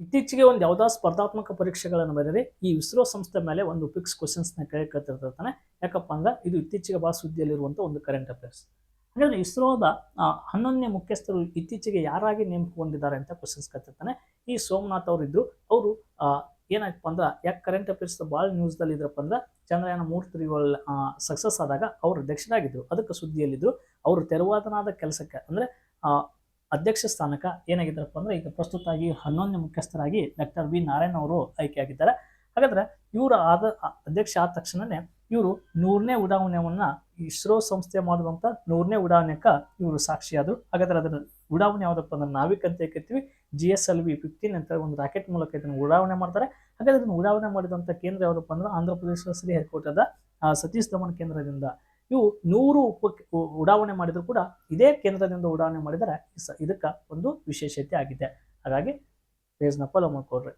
ಇತ್ತೀಚೆಗೆ ಒಂದು ಯಾವುದೋ ಸ್ಪರ್ಧಾತ್ಮಕ ಪರೀಕ್ಷೆಗಳನ್ನು ಬರೆದರೆ ಈ ಇಸ್ರೋ ಸಂಸ್ಥೆ ಮೇಲೆ ಒಂದು ಫಿಕ್ಸ್ ಕ್ವಶನ್ಸ್ನ ಕೇಳ್ಕೊತಿರ್ತಾನೆ ಯಾಕಪ್ಪ ಅಂದ್ರೆ ಇದು ಇತ್ತೀಚೆಗೆ ಭಾಳ ಸುದ್ದಿಯಲ್ಲಿರುವಂಥ ಒಂದು ಕರೆಂಟ್ ಅಫೇರ್ಸ್ ಹಾಗಾದ್ರೆ ಇಸ್ರೋದ ಹನ್ನೊಂದನೇ ಮುಖ್ಯಸ್ಥರು ಇತ್ತೀಚೆಗೆ ಯಾರಾಗಿ ನೇಮಕಗೊಂಡಿದ್ದಾರೆ ಅಂತ ಕ್ವಶನ್ಸ್ ಕತ್ತಿರ್ತಾನೆ. ಈ ಸೋಮನಾಥ್ ಅವರು ಇದ್ರು ಅವರು ಏನಾಯ್ತಪ್ಪ ಅಂದ್ರೆ, ಯಾಕೆ ಕರೆಂಟ್ ಅಫೇರ್ಸ್ ಭಾಳ ನ್ಯೂಸ್ದಲ್ಲಿ ಇದ್ರಪ್ಪ ಅಂದ್ರೆ, ಚಂದ್ರಯಾನ ಮೂರು ತ್ರಿವಲ್ ಸಕ್ಸಸ್ ಆದಾಗ ಅವರು ಅಧ್ಯಕ್ಷರಾಗಿದ್ದರು ಅದಕ್ಕೆ ಸುದ್ದಿಯಲ್ಲಿದ್ದರು ಅವರು ತೆರವಾದನಾದ ಕೆಲಸಕ್ಕೆ ಅಂದರೆ ಅಧ್ಯಕ್ಷ ಸ್ಥಾನಕ್ಕೆ ಏನಾಗಿದ್ದಾರಪ್ಪ ಅಂದ್ರೆ ಈಗ ಪ್ರಸ್ತುತ ಆಗಿ ಹನ್ನೊಂದನೇ ಮುಖ್ಯಸ್ಥರಾಗಿ ಡಾಕ್ಟರ್ ವಿ ನಾರಾಯಣ್ ಅವರು ಆಯ್ಕೆಯಾಗಿದ್ದಾರೆ. ಹಾಗಾದ್ರೆ ಇವರು ಆದ ಅಧ್ಯಕ್ಷ ಆದ ತಕ್ಷಣವೇ ಇವರು ನೂರನೇ ಉಡಾವಣೆಯನ್ನು ಇಸ್ರೋ ಸಂಸ್ಥೆ ಮಾಡುವಂಥ ನೂರನೇ ಉಡಾವಣೆಗೆ ಇವರು ಸಾಕ್ಷಿಯಾದರು. ಹಾಗಾದ್ರೆ ಅದರ ಉಡಾವಣೆ ಯಾವುದಪ್ಪ ಅಂದ್ರೆ ನಾವಿಕ್ ಅಂತ ಹೇಳ್ತೀವಿ G S L V fifteen ಅಂತ ಒಂದು ರಾಕೆಟ್ ಮೂಲಕ ಇದನ್ನು ಉಡಾವಣೆ ಮಾಡ್ತಾರೆ. ಹಾಗಾದ್ರೆ ಇದನ್ನು ಉಡಾವಣೆ ಮಾಡಿದಂಥ ಕೇಂದ್ರ ಯಾವುದಪ್ಪ ಅಂದ್ರೆ ಆಂಧ್ರ ಪ್ರದೇಶ ಶ್ರೀಹರಿಕೋಟದ ಸತೀಶ್ ಧವನ್ ಕೇಂದ್ರದಿಂದ ಇವು ನೂರು ಉಪ ಉಡಾವಣೆ ಮಾಡಿದ್ರು ಕೂಡ ಇದೇ ಕೇಂದ್ರದಿಂದ ಉಡಾವಣೆ ಮಾಡಿದರೆ ಇದಕ್ಕೆ ಒಂದು ವಿಶೇಷತೆ ಆಗಿದೆ. ಹಾಗಾಗಿ ಪ್ಲೇಸ್ನ ಫಾಲೋ ಮಾಡ್ಕೊಡ್ರಿ